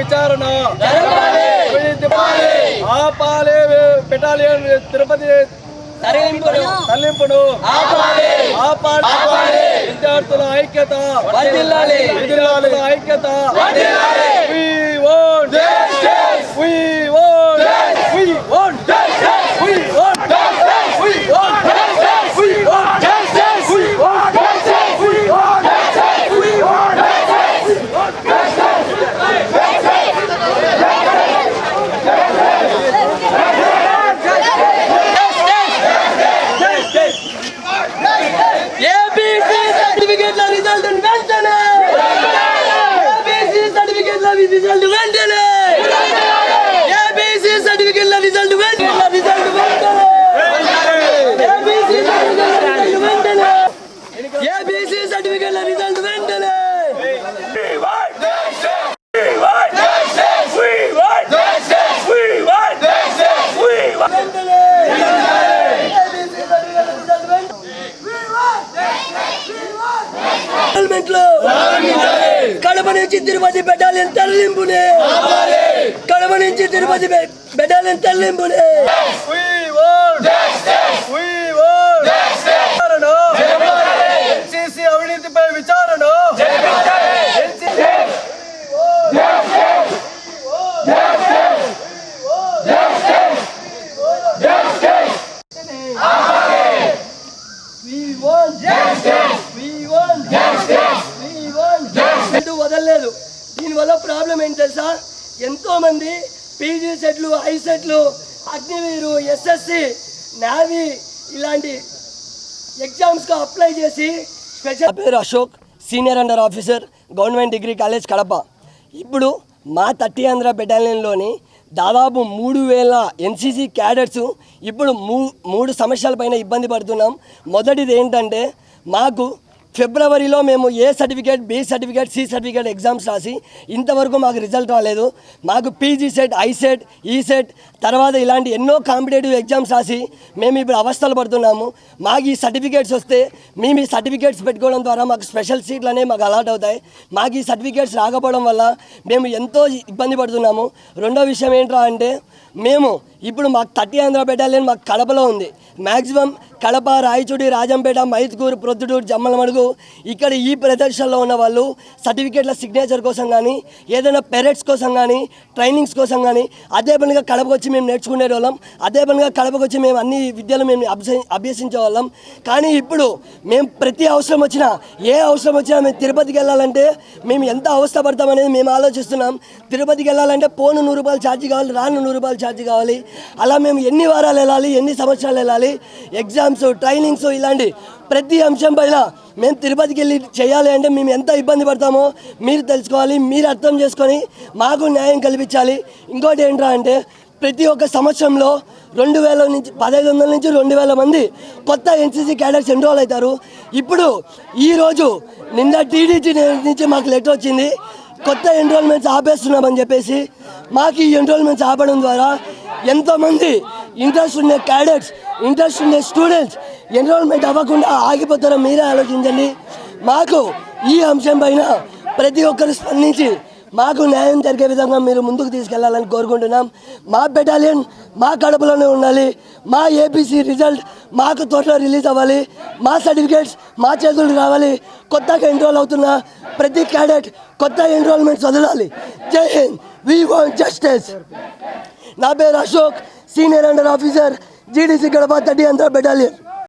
విచారణ. ఆపాలి బెటాలియన్ తిరుపతి తరలింపును. ఆపాలి. విద్యార్థుల ఐక్యత. ఐక్యత. ఏబీసీ సర్టిఫికెట్ల రిజల్ట్ వెంటనే. రిజల్ట్ ఏబీసీ సర్టిఫికెట్ల రిజల్ట్ వెంటనే. ఏబీసీ కడప నుంచి తిరుపతి పెట్టాలని తరలింపునే కడప నుంచి తిరుపతి పెట్టాలని తరలింపునే దీనివల్ల ప్రాబ్లం ఏంటి తెలుసా? ఎంతోమంది పీజీ సెట్లు ఐ సెట్లు అగ్నివీరు ఎస్ఎస్సి నావీ ఇలాంటి ఎగ్జామ్స్కి అప్లై చేసి స్పెషల్ పేరు Ashok senior under officer government degree college Kadapa. ఇప్పుడు మా థర్టీ ఆంధ్ర బెటాలియన్లోని దాదాపు మూడు వేల ఎన్సీసీ క్యాడెట్స్ ఇప్పుడు మూ మూడు సమస్యల పైన ఇబ్బంది పడుతున్నాం. మొదటిది ఏంటంటే మాకు ఫిబ్రవరిలో మేము A certificate B certificate C certificate exams రాసి ఇంతవరకు మాకు రిజల్ట్ రాలేదు. మాకు పీజీ సెట్ ఐసెట్ ఈసెట్ తర్వాత ఇలాంటి ఎన్నో కాంపిటేటివ్ ఎగ్జామ్స్ రాసి మేము ఇప్పుడు అవస్థలు పడుతున్నాము. మాకు ఈ సర్టిఫికేట్స్ వస్తే మేము ఈ సర్టిఫికేట్స్ పెట్టుకోవడం ద్వారా మాకు స్పెషల్ సీట్లు అనేవి మాకు అలాట్ అవుతాయి. మాకు ఈ సర్టిఫికేట్స్ రాకపోవడం వల్ల మేము ఎంతో ఇబ్బంది పడుతున్నాము. రెండో విషయం ఏంట్రా అంటే మేము ఇప్పుడు మాకు థర్టీ ఆంధ్ర పెట్టాలని మాకు కడపలో ఉంది. మ్యాక్సిమం కడప రాయచూడి రాజంపేట మైత్కూరు ప్రొద్దుటూరు జమ్మలమడుగు ఇక్కడ ఈ ప్రదర్శనలో ఉన్న వాళ్ళు సర్టిఫికేట్ల సిగ్నేచర్ కోసం కానీ ఏదైనా పెరెట్స్ కోసం కానీ ట్రైనింగ్స్ కోసం కానీ అదే పనిగా కడపకు వచ్చి మేము నేర్చుకునే వాళ్ళం అదే పనిగా కడపకు వచ్చి మేము అన్ని విద్యలు మేము అభ్యసించే వాళ్ళం కానీ ఇప్పుడు మేము ప్రతి అవసరం వచ్చినా ఏ అవసరం వచ్చినా మేము తిరుపతికి వెళ్ళాలంటే మేము ఎంత అవస్థ అనేది మేము ఆలోచిస్తున్నాం. తిరుపతికి వెళ్ళాలంటే పోను నూరు రూపాయలు ఛార్జ్ కావాలి రాను నూరు రూపాయలు ఛార్జ్ కావాలి. అలా మేము ఎన్ని వారాలు వెళ్ళాలి ఎన్ని సంవత్సరాలు వెళ్ళాలి ఎగ్జామ్ ప్రోగ్రామ్స్ ట్రైనింగ్స్ ఇలాంటి ప్రతి అంశం పైన మేము తిరుపతికి వెళ్ళి చేయాలి అంటే మేము ఎంత ఇబ్బంది పడతామో మీరు తెలుసుకోవాలి మీరు అర్థం చేసుకొని మాకు న్యాయం కల్పించాలి. ఇంకోటి ఏంట్రా అంటే ప్రతి ఒక్క సంవత్సరంలో రెండు వేల నుంచి పదహైదు వందల నుంచి రెండు వేల మంది కొత్త ఎన్సీసీ క్యాడర్స్ ఎన్రోల్ అవుతారు. ఇప్పుడు ఈరోజు నిన్న టీడీజీ నుంచి మాకు లెటర్ వచ్చింది. కొత్త ఎన్రోల్మెంట్స్ ఆపేస్తున్నామని చెప్పేసి మాకు ఈ ఎన్రోల్మెంట్స్ ఆపడం ద్వారా ఎంతోమంది ఇంట్రెస్ట్ ఉండే క్యాడెట్స్ ఇంట్రెస్ట్ ఉండే స్టూడెంట్స్. ఎన్రోల్మెంట్ అవ్వకుండా ఆగిపోతారో మీరే ఆలోచించండి. మాకు ఈ అంశం పైన ప్రతి ఒక్కరు స్పందించి మాకు న్యాయం జరిగే విధంగా మీరు ముందుకు తీసుకెళ్ళాలని కోరుకుంటున్నాం. మా బెటాలియన్ మా కడుపులోనే ఉండాలి. మా ఏపీసీ రిజల్ట్ మాకు త్వరలో రిలీజ్ అవ్వాలి. మా సర్టిఫికేట్స్ మా చేతులు రావాలి. కొత్తగా ఎన్రోల్ అవుతున్న ప్రతి క్యాడెట్ కొత్త ఎన్రోల్మెంట్స్ వదలాలి. జై హింద్. వీ వాంట్ జస్టిస్ నా పేరు Ashok. Senior under officer GDC ગળવા તટી અંતર બેટાલિયન